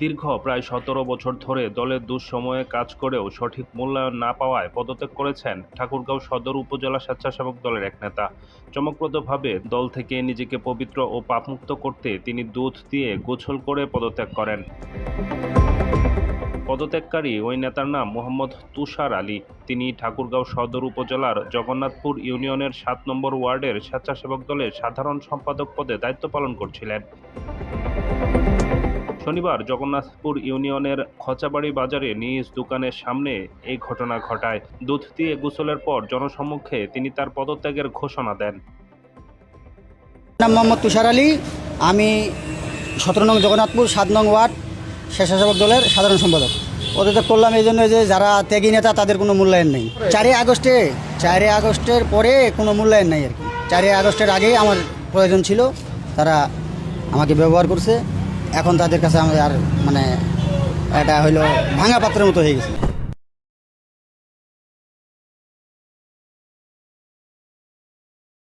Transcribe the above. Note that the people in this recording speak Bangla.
দীর্ঘ প্রায় সতেরো বছর ধরে দলের দুঃসময়ে কাজ করেও সঠিক মূল্যায়ন না পাওয়ায় পদত্যাগ করেছেন ঠাকুরগাঁও সদর উপজেলা স্বেচ্ছাসেবক দলের এক নেতা। চমকপ্রদভাবে দল থেকে নিজেকে পবিত্র ও পাপমুক্ত করতে তিনি দুধ দিয়ে গোছল করে পদত্যাগ করেন। পদত্যাগকারী ওই নেতার নাম মোহাম্মদ তুষার আলী। তিনি ঠাকুরগাঁও সদর উপজেলার জগন্নাথপুর ইউনিয়নের সাত নম্বর ওয়ার্ডের স্বেচ্ছাসেবক দলের সাধারণ সম্পাদক পদে দায়িত্ব পালন করছিলেন। শনিবার জগন্নাথপুর ইউনিয়নের খচাবাড়ি বাজারে নিজ দোকানের সামনে এই ঘটনা ঘটায়। দুধ দিয়ে গোসলের পর জনসম্মুখে তিনি তার পদত্যাগের ঘোষণা দেন। মোহাম্মদ তুষার আলী। আমি সতেরো নং জগন্নাথপুর, সাত নং ওয়ার্ড, স্বেচ্ছাসেবক দলের সাধারণ সম্পাদক। ওদের করলাম এই জন্য যে যারা ত্যাগী নেতা, তাদের কোনো মূল্যায়ন নেই। চারই আগস্টে, চারই আগস্টের পরে কোনো মূল্যায়ন নেই আর কি। চারই আগস্টের আগেই আমার প্রয়োজন ছিল, তারা আমাকে ব্যবহার করছে। এখন তাদের কাছে আমাদের আর মানে এটা হইল ভাঙা পাত্রের মতো হয়ে গেছে।